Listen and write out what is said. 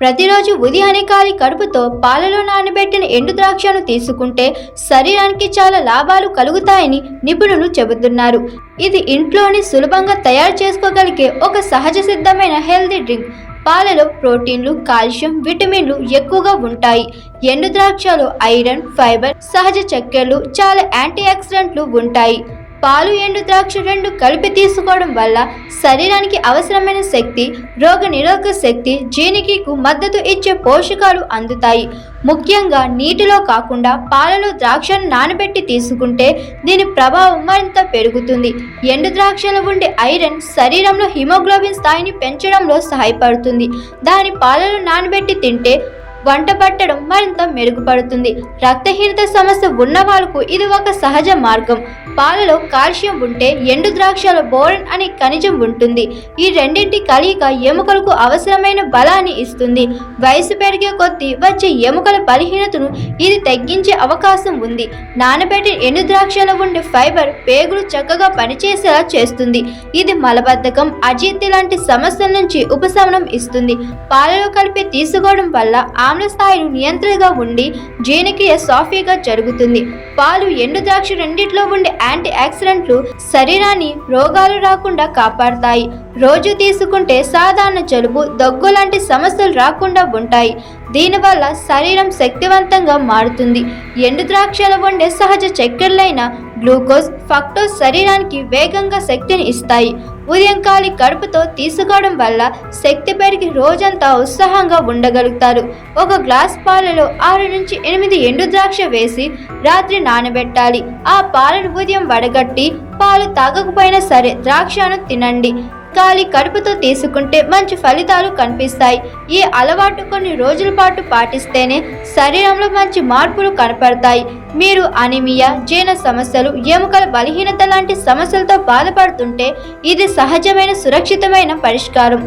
ప్రతిరోజు ఉదయాన్నే కాలి కడుపుతో పాలలో నానబెట్టిన ఎండు ద్రాక్షను తీసుకుంటే శరీరానికి చాలా లాభాలు కలుగుతాయని నిపుణులు చెబుతున్నారు. ఇది ఇంట్లోని సులభంగా తయారు చేసుకోగలిగే ఒక సహజ సిద్ధమైన హెల్తీ డ్రింక్. పాలలో ప్రోటీన్లు కాల్షియం విటమిన్లు ఎక్కువగా ఉంటాయి. ఎండు ద్రాక్షలో ఐరన్ ఫైబర్ సహజ చక్కెరలు చాలా యాంటీ ఆక్సిడెంట్లు ఉంటాయి. పాలు ఎండు ద్రాక్ష రెండు కలిపి తీసుకోవడం వల్ల శరీరానికి అవసరమైన శక్తి రోగ నిరోధక శక్తి జీనికికు మద్దతు ఇచ్చే పోషకాలు అందుతాయి. ముఖ్యంగా నీటిలో కాకుండా పాలలో ద్రాక్షను నానబెట్టి తీసుకుంటే దీని ప్రభావం మరింత పెరుగుతుంది. ఎండు ద్రాక్షలో ఉండే ఐరన్ శరీరంలో హిమోగ్లోబిన్ స్థాయిని పెంచడంలో సహాయపడుతుంది. దాని పాలలో నానబెట్టి తింటే వంట పట్టడం మరింత మెరుగుపడుతుంది. రక్తహీనత సమస్య ఉన్న వాళ్ళకు ఇది ఒక సహజ మార్గం. పాలలో కాల్షియం ఉంటే ఎండు ద్రాక్షలో బోరన్ అనే ఖనిజం ఉంటుంది. ఈ రెండింటి కలయిక ఎముకలకు అవసరమైన బలాన్ని ఇస్తుంది. వయసు పెరిగే కొద్దీ వచ్చే ఎముకల బలహీనతను ఇది తగ్గించే అవకాశం ఉంది. నానబెట్టిన ఎండు ద్రాక్షలో ఉండే ఫైబర్ పేగులు చక్కగా పనిచేసేలా చేస్తుంది. ఇది మలబద్ధకం అజీర్తి లాంటి సమస్యల నుంచి ఉపశమనం ఇస్తుంది. పాలలో కలిపి తీసుకోవడం వల్ల ఆమ్ల స్థాయిలు నియంత్రణగా ఉండి జీర్ణక్రియ సాఫీగా జరుగుతుంది. పాలు ఎండు ద్రాక్ష రెండిట్లో ఉండే యాంటీ ఆక్సిడెంట్లు శరీరాన్ని రోగాలు రాకుండా కాపాడతాయి. రోజు తీసుకుంటే సాధారణ జలుబు దగ్గు లాంటి సమస్యలు రాకుండా ఉంటాయి. దీనివల్ల శరీరం శక్తివంతంగా మారుతుంది. ఎండు ద్రాక్షల ఉండే సహజ చక్కెరలైన గ్లూకోజ్ ఫక్టోజ్ శరీరానికి వేగంగా శక్తిని ఇస్తాయి. ఉదయం కాలి కడుపుతో తీసుకోవడం వల్ల శక్తి పెరిగి రోజంతా ఉత్సాహంగా ఉండగలుగుతారు. ఒక గ్లాస్ పాలలో ఆరు నుంచి ఎనిమిది ఎండు ద్రాక్ష వేసి రాత్రి నానబెట్టాలి. ఆ పాలను ఉదయం వడగట్టి పాలు తాగకపోయినా సరే ద్రాక్షను తినండి. ఖాళీ కడుపుతో తీసుకుంటే మంచి ఫలితాలు కనిపిస్తాయి. ఈ అలవాటు కొన్ని రోజుల పాటు పాటిస్తేనే శరీరంలో మంచి మార్పులు కనపడతాయి. మీరు అనిమియా జీర్ణ సమస్యలు ఎముకల బలహీనత లాంటి సమస్యలతో బాధపడుతుంటే ఇది సహజమైన సురక్షితమైన పరిష్కారం.